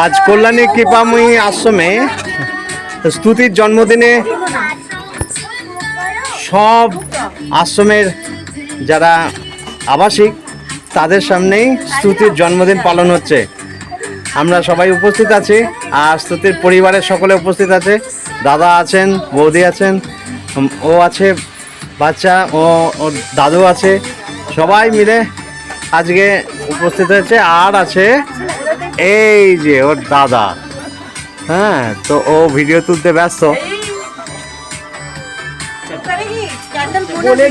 আজ কল্যাণী কৃপাময়ী আশ্রমে স্তুতির জন্মদিনে সব আশ্রমের যারা আবাসিক, তাদের সামনেই স্তুতির জন্মদিন পালন হচ্ছে। আমরা সবাই উপস্থিত আছি, আর স্তুতির পরিবারের সকলে উপস্থিত আছে। দাদা আছেন, বৌদি আছেন ও আছে, বাচ্চা ও ওর দাদু আছে। সবাই মিলে আজকে উপস্থিত হয়েছে, আর আছে এই যে ওর দাদা। হ্যাঁ তো ও ভিডিও তুলতে ব্যস্ত। বোনের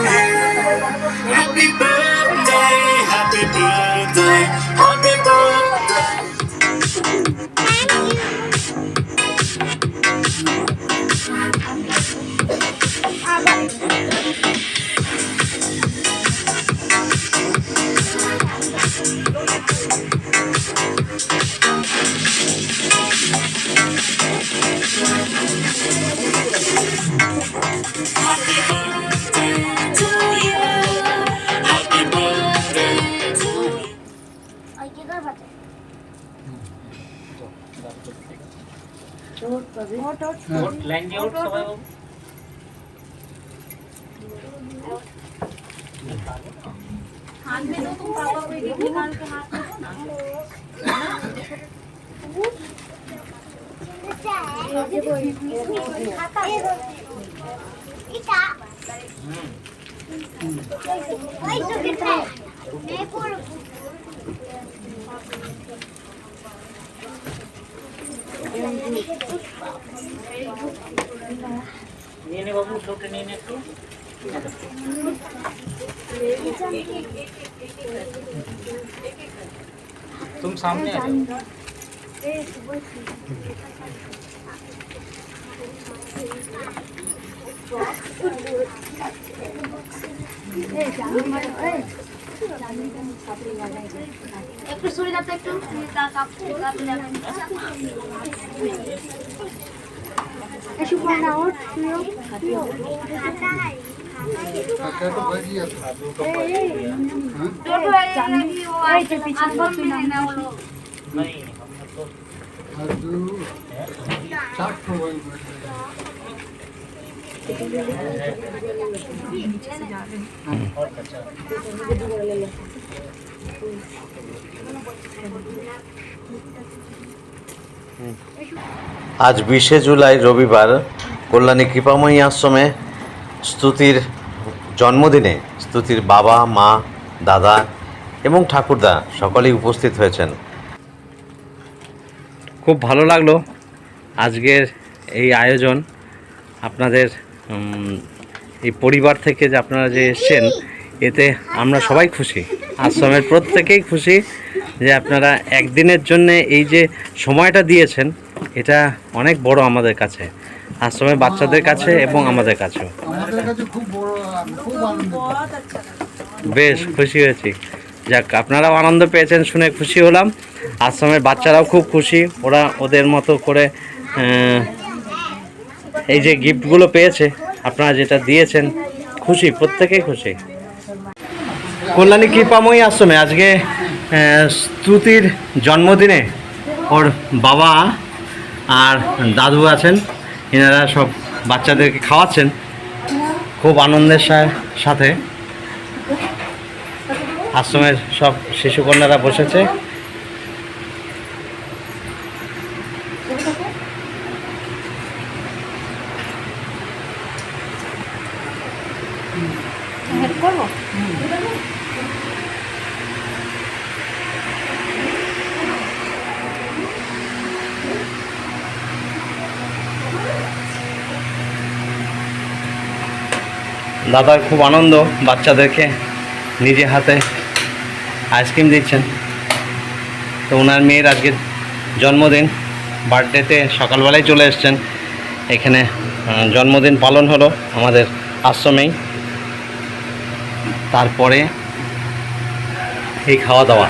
हाथ में दो तुम पापा को एक निकाल के हाथ में दो ना Thank you. লোকটা নিয়ে নে একটু तुम सामने आ जाओ একটু সরে যাতে একটু তা কাপ ऐसी खाना और पियो पियो खाता है खाता तो भाई ये खाते तो भाई तो पीछे ना वो नहीं हम तो चाट को नीचे से जा रहे हैं और कच्चा আজ বিশে জুলাই, রবিবার, কল্যাণী কৃপাময়ী আশ্রমে স্তুতির জন্মদিনে স্তুতির বাবা, মা, দাদা এবং ঠাকুরদা সকলেই উপস্থিত হয়েছেন। খুব ভালো লাগল আজকের এই আয়োজন। আপনাদের এই পরিবার থেকে যে আপনারা যে এসছেন, এতে আমরা সবাই খুশি। আশ্রমের প্রত্যেকেই খুশি। যে আপনারা একদিনের জন্য এই যে সময়টা দিয়েছেন এটা অনেক বড় আমাদের কাছে। আশ্রমের বাচ্চাদের কাছে এবং আমাদের কাছেও। বেশ খুশি হয়েছি। যাক আপনারাও আনন্দ পেয়েছেন শুনে খুশি হলাম। আশ্রমের বাচ্চারাও খুব খুশি। ওরা ওদের মতো করে এই যে গিফটগুলো পেয়েছে আপনারা যেটা দিয়েছেন খুশি প্রত্যেকেই খুশি। কল্যাণী কৃপাময়ী আশ্রমে আজকে স্তুতির জন্মদিনে ওর বাবা আর দাদু আছেন। এনারা সব বাচ্চাদেরকে খাওয়াচ্ছেন খুব আনন্দের সাথে। আশ্রমের সব শিশুকন্যারা বসেছে। দাদার খুব আনন্দ, বাচ্চাদেরকে নিজে হাতে আইসক্রিম দিচ্ছেন। তো ওনার মেয়ের আজকে জন্মদিন, বার্থডেতে সকালবেলায় চলে এসছেন। এখানে জন্মদিন পালন হলো আমাদের আশ্রমেই। তারপরে এই খাওয়া দাওয়া।